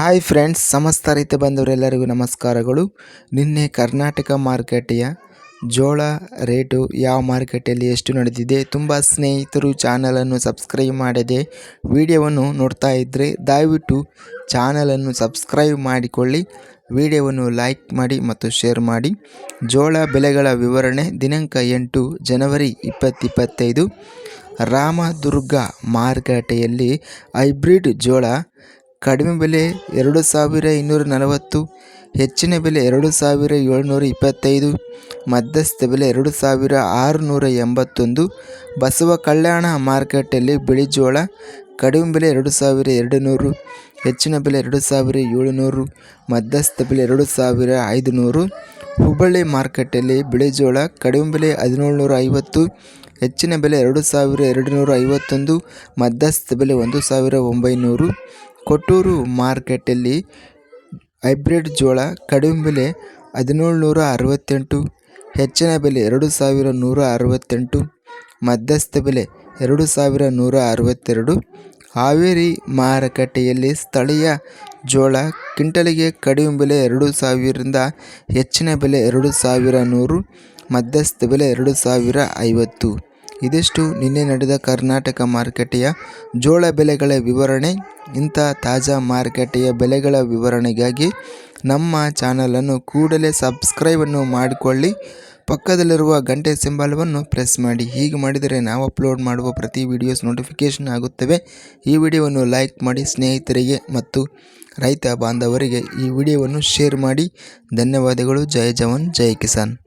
Hi friends, ಸಮಸ್ತ ರೈತ ಬಂದವರೆಲ್ಲರಿಗೂ ನಮಸ್ಕಾರಗಳು. ನಿನ್ನೆ ಕರ್ನಾಟಕ ಮಾರುಕಟ್ಟೆಯ ಜೋಳ ರೇಟು ಯಾವ ಮಾರುಕಟ್ಟೆಯಲ್ಲಿ ಎಷ್ಟು ನಡೆದಿದೆ, ತುಂಬ ಸ್ನೇಹಿತರು ಚಾನಲನ್ನು ಸಬ್ಸ್ಕ್ರೈಬ್ ಮಾಡದೆ ವಿಡಿಯೋವನ್ನು ನೋಡ್ತಾ ಇದ್ದರೆ ದಯವಿಟ್ಟು ಚಾನಲನ್ನು ಸಬ್ಸ್ಕ್ರೈಬ್ ಮಾಡಿಕೊಳ್ಳಿ. ವಿಡಿಯೋವನ್ನು ಲೈಕ್ ಮಾಡಿ ಮತ್ತು ಶೇರ್ ಮಾಡಿ. ಜೋಳ ಬೆಲೆಗಳ ವಿವರಣೆ ದಿನಾಂಕ ಎಂಟು ಜನವರಿ ಇಪ್ಪತ್ತಿಪ್ಪತ್ತೈದು. ರಾಮದುರ್ಗ ಮಾರುಕಟ್ಟೆಯಲ್ಲಿ ಹೈಬ್ರಿಡ್ ಜೋಳ ಕಡಿಮೆ ಬೆಲೆ ಎರಡು ಸಾವಿರ ಇನ್ನೂರ ನಲವತ್ತು, ಹೆಚ್ಚಿನ ಬೆಲೆ ಎರಡು ಸಾವಿರ ಏಳ್ನೂರ ಇಪ್ಪತ್ತೈದು, ಮಧ್ಯಸ್ಥ ಬೆಲೆ ಎರಡು ಸಾವಿರ ಆರುನೂರ ಎಂಬತ್ತೊಂದು, ಬಸವ ಕಲ್ಯಾಣ ಮಾರ್ಕೆಟಲ್ಲಿ ಬಿಳಿ ಜೋಳ, ಕಡಿಮೆ ಬೆಲೆ ಎರಡು ಸಾವಿರ ಎರಡು ನೂರು ಹೆಚ್ಚಿನ ಬೆಲೆ ಎರಡು ಸಾವಿರ ಏಳುನೂರು, ಮಧ್ಯಸ್ಥ ಬೆಲೆ ಎರಡು ಸಾವಿರ ಐದುನೂರು, ಹುಬ್ಬಳ್ಳಿ ಮಾರ್ಕೆಟಲ್ಲಿ ಬಿಳಿ ಜೋಳ, ಕಡಿಮೆ ಬೆಲೆ ಹದಿನೇಳುನೂರ ಐವತ್ತು, ಹೆಚ್ಚಿನ ಬೆಲೆ ಎರಡು ಸಾವಿರ ಎರಡು ನೂರ ಐವತ್ತೊಂದು, ಮಧ್ಯಸ್ಥ ಬೆಲೆ ಒಂದು ಸಾವಿರ ಒಂಬೈನೂರು ಕೊಟ್ಟೂರು ಮಾರ್ಕೆಟಲ್ಲಿ ಹೈಬ್ರಿಡ್ ಜೋಳ ಕಡಿಮೆ ಬೆಲೆ ಹದಿನೇಳು ನೂರ ಅರವತ್ತೆಂಟು ಹೆಚ್ಚಿನ ಬೆಲೆ ಎರಡು ಸಾವಿರ ನೂರ ಅರವತ್ತೆಂಟು ಮಧ್ಯಸ್ಥ ಬೆಲೆ ಎರಡು ಸಾವಿರ ನೂರ ಅರವತ್ತೆರಡು ಹಾವೇರಿ ಮಾರುಕಟ್ಟೆಯಲ್ಲಿ ಸ್ಥಳೀಯ ಜೋಳ ಕ್ವಿಂಟಲಿಗೆ ಕಡಿಮೆ ಬೆಲೆ ಎರಡು ಸಾವಿರದಿಂದ ಹೆಚ್ಚಿನ ಬೆಲೆ ಎರಡು ಸಾವಿರ ನೂರು ಮಧ್ಯಸ್ಥ ಬೆಲೆ ಎರಡು ಸಾವಿರ ಐವತ್ತು ಇದಿಷ್ಟು ನಿನ್ನೆ ನಡೆದ ಕರ್ನಾಟಕ ಮಾರುಕಟ್ಟೆಯ ಜೋಳ ಬೆಲೆಗಳ ವಿವರಣೆ, ಇಂಥ ತಾಜಾ ಮಾರುಕಟ್ಟೆಯ ಬೆಲೆಗಳ ವಿವರಣೆಗಾಗಿ ನಮ್ಮ ಚಾನಲನ್ನು ಕೂಡಲೇ ಸಬ್ಸ್ಕ್ರೈಬನ್ನು ಮಾಡಿಕೊಳ್ಳಿ. ಪಕ್ಕದಲ್ಲಿರುವ ಗಂಟೆ ಸಿಂಬಲವನ್ನು ಪ್ರೆಸ್ ಮಾಡಿ. ಹೀಗೆ ಮಾಡಿದರೆ ನಾವು ಅಪ್ಲೋಡ್ ಮಾಡುವ ಪ್ರತಿ ವಿಡಿಯೋಸ್ ನೋಟಿಫಿಕೇಷನ್ ಆಗುತ್ತವೆ. ಈ ವಿಡಿಯೋವನ್ನು ಲೈಕ್ ಮಾಡಿ, ಸ್ನೇಹಿತರಿಗೆ ಮತ್ತು ರೈತ ಬಾಂಧವರಿಗೆ ಈ ವಿಡಿಯೋವನ್ನು ಶೇರ್ ಮಾಡಿ. ಧನ್ಯವಾದಗಳು. ಜೈ ಜವಾನ್, ಜೈ ಕಿಸಾನ್.